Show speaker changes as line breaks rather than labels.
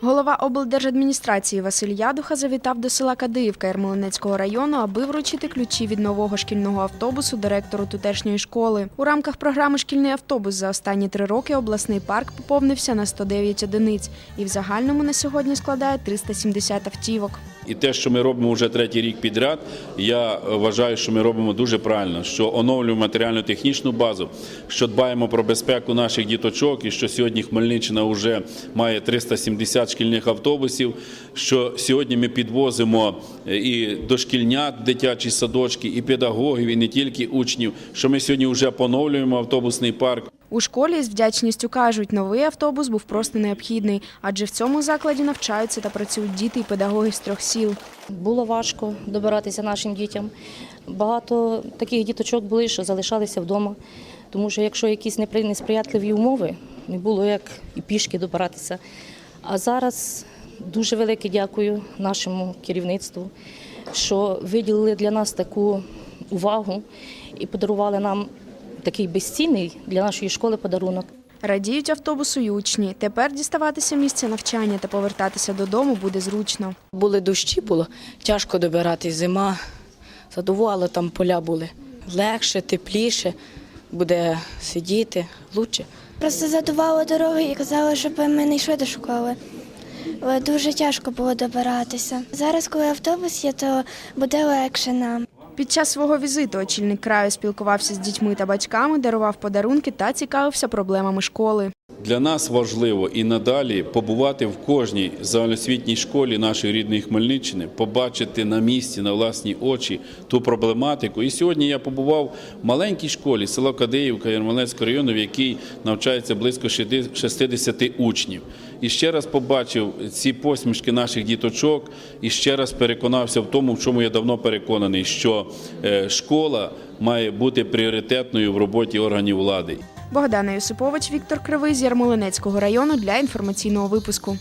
Голова облдержадміністрації Василь Ядуха завітав до села Кадиївка Ярмолинецького району, аби вручити ключі від нового шкільного автобусу директору тутешньої школи. У рамках програми Шкільний автобус за останні три роки обласний парк поповнився на 109 одиниць і в загальному на сьогодні складає 370 автівок.
І те, що ми робимо вже третій рік підряд, я вважаю, що ми робимо дуже правильно, що оновлюємо матеріально-технічну базу, що дбаємо про безпеку наших діточок, і що сьогодні Хмельниччина вже має 370 шкільних автобусів. Що сьогодні ми підвозимо е, і дошкільнят, дитячі садочки, і педагогів, і не тільки учнів. Що ми сьогодні вже поновлюємо автобусний парк.
У школі з вдячністю кажуть, новий автобус був просто необхідний, адже в цьому закладі навчаються та працюють діти і педагоги з трьох сіл.
Було важко добиратися нашим дітям. Багато таких діточок були, що залишалися вдома. Тому що якщо якісь несприятливі умови, не було як і пішки добиратися. А зараз дуже велике дякую нашому керівництву, що виділили для нас таку увагу і подарували нам такий безцінний для нашої школи подарунок.
Радіють автобусу й учні. Тепер діставатися місця навчання та повертатися додому буде зручно.
Були дощі, було тяжко добирати зима, задувало, там поля були. Легше, тепліше, буде сидіти, лучше.
Просто задувало дороги і казали, щоб ми не йшли до школи. Дуже тяжко було добиратися. Зараз, коли автобус є, то буде легше нам.
Під час свого візиту очільник краю спілкувався з дітьми та батьками, дарував подарунки та цікавився проблемами школи.
Для нас важливо і надалі побувати в кожній загальноосвітній школі нашої рідної Хмельниччини, побачити на місці, на власні очі ту проблематику. І сьогодні я побував в маленькій школі села Кадиївка Ярмолецького району, в якій навчається близько 60 учнів. І ще раз побачив ці посмішки наших діточок, і ще раз переконався в тому, в чому я давно переконаний, що е, школа має бути пріоритетною в роботі органів влади.
Богдана Юсипович, Віктор Кривий з Ярмолинецького району для інформаційного випуску.